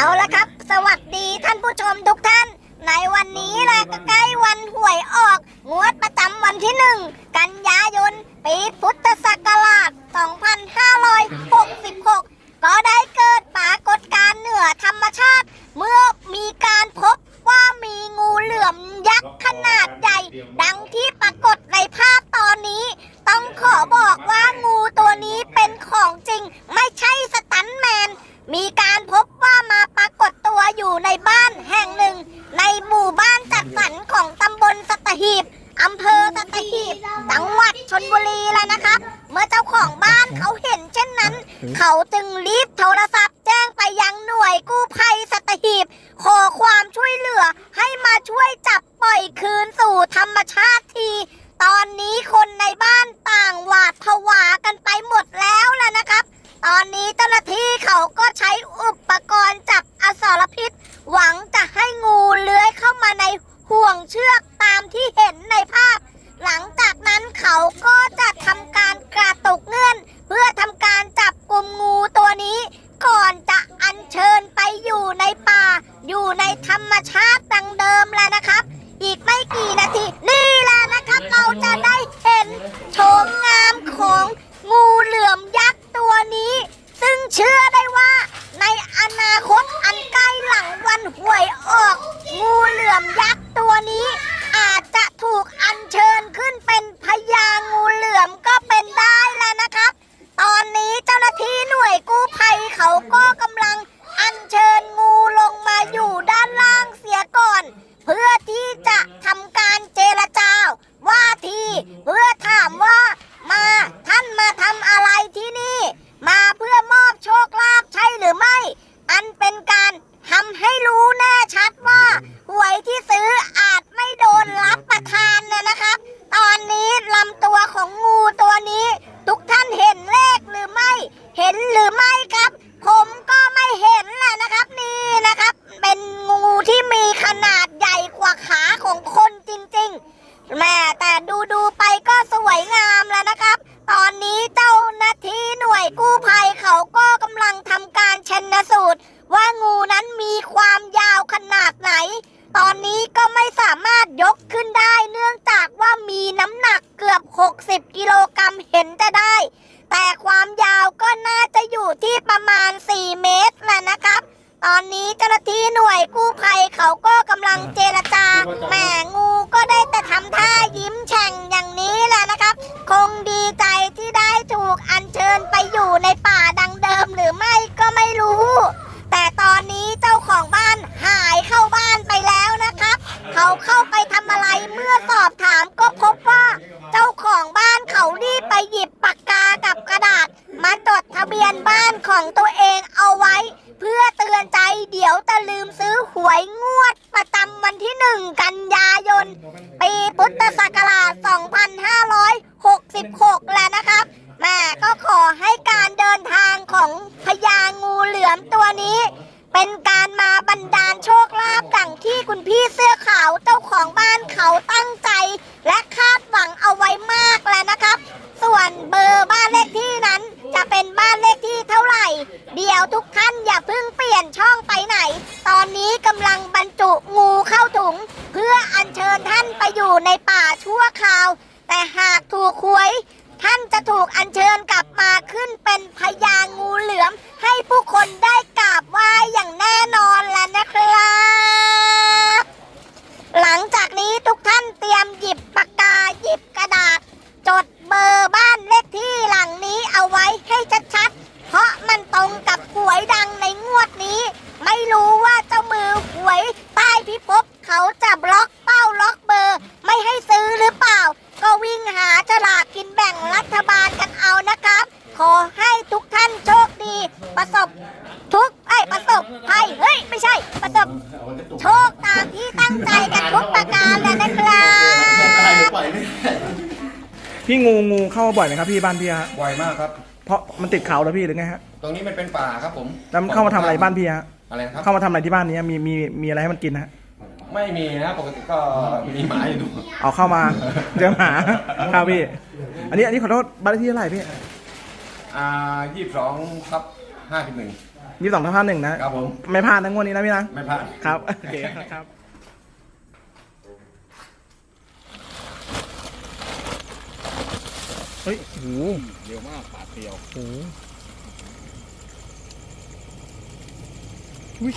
เอาละครับ สวัสดีท่านผู้ชมทุกท่าน ในวันนี้แหละก็ใกล้วันหวยออก งวดประจำวันที่หนึ่งกันยายน ปีพุทธศักราช 2566 ก็ได้เกิดปรากฏการณ์เหนือธรรมชาติ เมื่อมีการพบว่ามีงูเหลือมยักษ์ขนาดใหญ่ ดังที่ปรากฏในภาพตอนนี้ ต้องขอบอกว่างูตัวนี้เป็นของจริง ไม่ใช่สตันแมน มีการพบ ในบ้านแห่งหนึ่ง ในหมู่บ้านจัดสรรของตำบลสัตหีบอำเภอสัตหีบจังหวัดชนบุรีแล้วนะครับเมื่อเจ้าของบ้านเขาเห็นเช่นนั้น เขาจึงรีบโทรศัพท์แจ้งไปยังหน่วยกู้ภัยสัตหีบ ขอความช่วยเหลือให้มาช่วยจับปล่อยคืนสู่ธรรมชาติที ตอนนี้คนในบ้านต่างหวาดผวากันไปหมดแล้วล่ะนะครับ ตอนนี้เจ้าหน้าที่เขาก็ใช้อุป หวังจะให้งูเลื้อยเข้ามาในห่วงเชือกตามที่เห็นในภาพ หลังจากนั้นเขาก็จะทำการกระตุกเงื่อน เพื่อทำการจับกลุ่มงูตัวนี้ ก่อนจะอัญเชิญไปอยู่ในป่า อยู่ในธรรมชาติดังเดิมแล้วนะครับ อีกไม่กี่นา มีความยาวขนาดไหน ตอนนี้ก็ไม่สามารถยกขึ้นได้เนื่องจากว่ามีน้ำหนักเกือบ 60 กิโลกรัมเห็นจะได้ แต่ความยาวก็น่าจะอยู่ที่ประมาณ 4 เมตรแหละนะครับ ตอนนี้เจ้าหน้าที่หน่วยกู้ภัยเขาก็กำลังเจรจาแหมงูก็ได้แต่ทำท่ายิ้มแฉ่งอย่างนี้แหละนะครับ คงดีใจที่ได้ถูกอัญเชิญไปอยู่ในป่าดังเดิมหรือไม่ก็ไม่รู้ แต่ตอนนี้เจ้าของบ้านหายเข้าบ้านไปแล้วนะครับ เขาเข้าไปทำอะไรเมื่อสอบถามก็พบว่า เจ้าของบ้าน เขารีบไปหยิบปากกากับกระดาษ มาจดทะเบียนบ้านของตัวเองเอาไว้ เพื่อเตือนใจเดี๋ยวจะลืมซื้อหวยงวดประจำวันที่หนึ่งกันยายน ปีพุทธศักราช 2566 แล้วนะครับแม่ก็ขอให้การเดินทางของพญางูเหลือมตัวนี้ เป็นการมาบันดาลโชคลาภดังที่คุณพี่เสื้อ พื่ออัญเชิญท่านไปอยู่ในป่าชั่วคราว แต่หากถูกหวย ท่านจะถูกอัญเชิญกลับมาขึ้นเป็นพญางูเหลือมให้ผู้คนได้กราบไหว้อย่างแน่นอนแล้วนะครับ หลังจากนี้ทุกท่านเตรียมหยิบปากกาหยิบกระดาษ จดเบอร์บ้านเลขที่หลังนี้เอาไว้ให้ชัดๆ เพราะมันตรงกับหวยดังในงวดนี้ ไม่รู้ว่าเจ้ามือหวยใต้พิภพเขาจะบล็อกเป้าล็อกเบอร์ ไม่ให้ซื้อหรือเปล่า ก็วิ่งหาฉลากกินแบ่งรัฐบาลกันเอานะครับ ขอให้ทุกท่านโชคดี ประสบทุก ไอ้ยประสบภัยเฮ้ย ไม่ใช่ ประสบโชคตามที่ตั้งใจกันทุกประการเลยนะครับพี่งูงูเข้ามาบ่อยไหมครับพี่บ้านพี่ฮะไวมากครับ เพราะมันติดเขาแล้วพี่หรือไงฮะตรงนี้มันเป็นป่าครับผมแล้วมันเข้ามาทำอะไรบ้านพี่ฮะอะไรนะครับเข้ามาทำอะไรที่บ้านนี้มีมีมีอะไรให้มันกินฮะไม่มีนะปกติก็มีหมาอยู่ดูเอาเข้ามาเจอหมาครับพี่ อันนี้อันนี้ขอโทษบ้านเลขที่เท่าไหร่พี่อ่ายี่สิบสองทับห้าสิบหนึ่ง ยี่สิบสองทับห้าหนึ่งนะ ครับผม ไม่พลาดนะงวดนี้นะพี่นะ ไม่พลาด ครับ โอเคครับเฮ้ยโหเร็วมากปาดเดียวโหอุ้ย